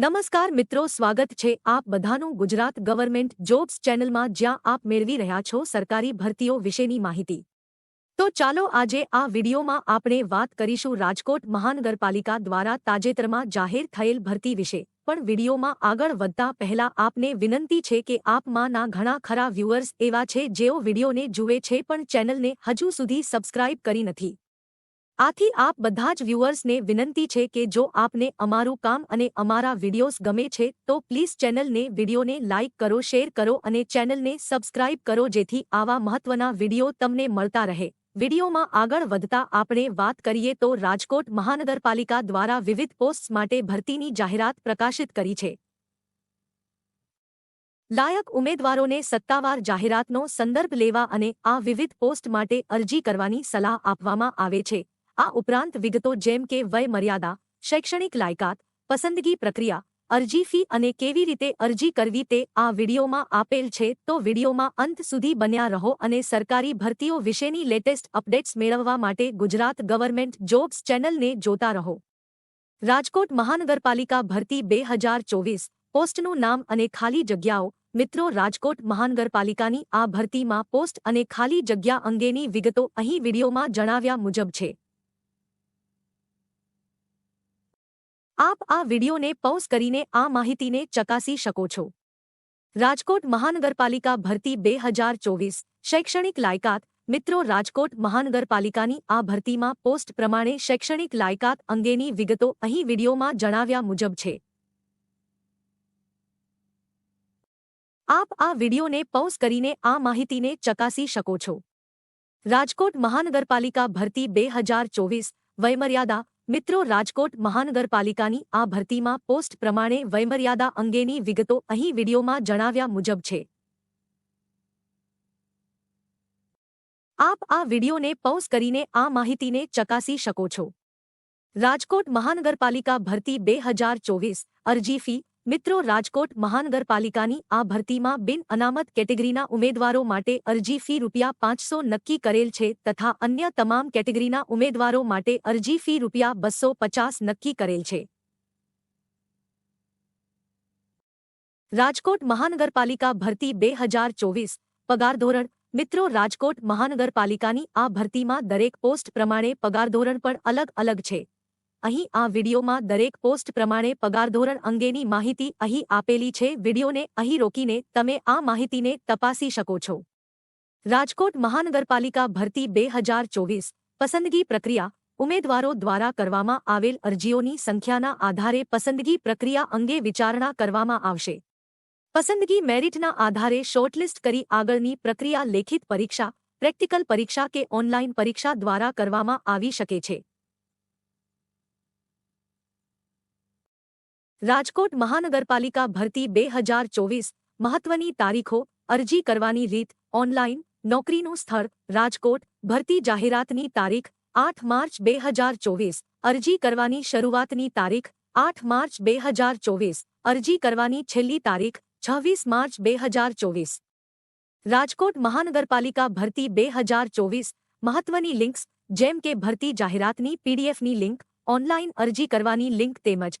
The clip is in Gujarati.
નમસ્કાર મિત્રો, સ્વાગત છે આપ બધાનું ગુજરાત ગવર્મેન્ટ જોબ્સ ચેનલમાં જ્યાં આપ મેળવી રહ્યા છો સરકારી ભરતીઓ વિશેની માહિતી. તો ચાલો આજે આ વિડીયોમાં આપણે વાત કરીશું રાજકોટ મહાનગરપાલિકા દ્વારા તાજેતરમાં જાહેર થયેલ ભરતી વિશે. પણ વિડીયોમાં આગળ વધતા પહેલા આપને વિનંતી છે કે આપમાંના ઘણા ખરા વ્યુઅર્સ એવા છે જેઓ વિડીયોને જુએ છે પણ ચેનલને હજુ સુધી સબસ્ક્રાઇબ કરી નથી. આથી આપ બધા જ વ્યુઅર્સને વિનંતી છે કે જો આપને અમારું કામ અને અમારા વિડીયોઝ ગમે છે, તો પ્લીઝ ચેનલને વિડીયોને લાઇક કરો, શેર કરો અને ચેનલને સબસ્ક્રાઇબ કરો જેથી આવા મહત્વના વીડિયો તમને મળતા રહે. વિડીયોમાં આગળ વધતા આપણે વાત કરીએ તો રાજકોટ મહાનગરપાલિકા દ્વારા વિવિધ પોસ્ટ માટે ભરતીની જાહેરાત પ્રકાશિત કરી છે. લાયક ઉમેદવારોને સત્તાવાર જાહેરાતનો સંદર્ભ લેવા અને આ વિવિધ પોસ્ટ માટે અરજી કરવાની સલાહ આપવામાં આવે છે. આ ઉપરાંત વિગતો જેમ કે વય મર્યાદા, શૈક્ષણિક લાયકાત, પસંદગી પ્રક્રિયા, અરજી ફી અને કેવી રીતે અરજી કરવી તે આ વિડીયોમાં આપેલ છે. તો વિડીયોમાં અંત સુધી બન્યા રહો અને સરકારી ભરતીઓ વિશેની લેટેસ્ટ અપડેટ્સ મેળવવા માટે ગુજરાત ગવર્મેન્ટ જોબ્સ ચેનલને જોતા રહો. રાજકોટ મહાનગરપાલિકા ભરતી બે હજાર ચોવીસ, પોસ્ટનું નામ અને ખાલી જગ્યાઓ. મિત્રો, રાજકોટ મહાનગરપાલિકાની આ ભરતીમાં પોસ્ટ અને ખાલી જગ્યા અંગેની વિગતો અહીં વિડીયોમાં જણાવ્યા મુજબ છે. આપ આ વિડીયોને પૌઝ કરીને આ માહિતીને ચકાસી શકો છો. રાજકોટ મહાનગરપાલિકા ભરતી બે હજાર ચોવીસ. શૈક્ષણિક લાયકાત. મિત્રો, રાજકોટ મહાનગરપાલિકાની આ ભરતીમાં પોસ્ટ પ્રમાણે શૈક્ષણિક લાયકાત અંગેની વિગતો અહીં વિડીયોમાં જણાવ્યા મુજબ છે. આપ આ વિડીયોને પૌઝ કરીને આ માહિતીને ચકાસી શકો છો. રાજકોટ મહાનગરપાલિકા ભરતી બે હજાર ચોવીસ. વયમર્યાદા મિત્રો, રાજકોટ મહાનગરપાલિકાની આ ભરતીમાં પોસ્ટ પ્રમાણે વયમર્યાદા અંગેની વિગતો અહીં વિડીયોમાં જણાવ્યા મુજબ છે. આપ આ વિડીયોને પોઝ કરીને આ માહિતીને ચકાસી શકો છો. રાજકોટ મહાનગરપાલિકા ભરતી બે હજાર ચોવીસ અરજી ફી મિત્રો, રાજકોટ મહાનગરપાલિકાની આ ભરતીમાં બિન અનામત કેટેગરીના ઉમેદવારો માટે અરજી ફી રૂપિયા પાંચસો નક્કી કરેલ છે તથા અન્ય તમામ કેટેગરીના ઉમેદવારો માટે અરજી ફી રૂપિયા બસો પચાસ નક્કી કરેલ છે. રાજકોટ મહાનગરપાલિકા ભરતી બે હજાર ચોવીસ પગાર ધોરણ. મિત્રો, રાજકોટ મહાનગરપાલિકાની આ ભરતીમાં દરેક પોસ્ટ પ્રમાણે પગાર ધોરણ પણ અલગ અલગ છે. અહીં આ વિડીયોમાં દરેક પોસ્ટ પ્રમાણે પગારધોરણ અંગેની માહિતી અહીં આપેલી છે. વિડીયોને અહીં રોકીને તમે આ માહિતીને તપાસી શકો છો. રાજકોટ મહાનગરપાલિકા ભરતી બે હજાર ચોવીસ પસંદગી પ્રક્રિયા ઉમેદવારો દ્વારા કરવામાં આવેલ અરજીઓની સંખ્યાના આધારે પસંદગી પ્રક્રિયા અંગે વિચારણા કરવામાં આવશે. પસંદગી મેરિટના આધારે શોર્ટલિસ્ટ કરી આગળની પ્રક્રિયા લેખિત પરીક્ષા, પ્રેક્ટિકલ પરીક્ષા કે ઓનલાઇન પરીક્ષા દ્વારા કરવામાં આવી શકે છે. રાજકોટ મહાનગરપાલિકા ભરતી બે હજાર ચોવીસ મહત્વની તારીખો, અરજી કરવાની રીત ઓનલાઇન નોકરીનું સ્થળ, રાજકોટ, ભરતી જાહેરાતની તારીખ, આઠ માર્ચ બે હજાર ચોવીસ, અરજી કરવાની શરૂઆતની તારીખ, આઠ માર્ચ બે હજાર ચોવીસ, અરજી કરવાની છેલ્લી તારીખ, છવ્વીસ માર્ચ બે હજાર ચોવીસ. રાજકોટ મહાનગરપાલિકા ભરતી બે હજાર ચોવીસ મહત્વની લિંક્સ, જેમ કે ભરતી જાહેરાતની પીડીએફની લિંક ઓનલાઇન અરજી કરવાની લિંક તેમજ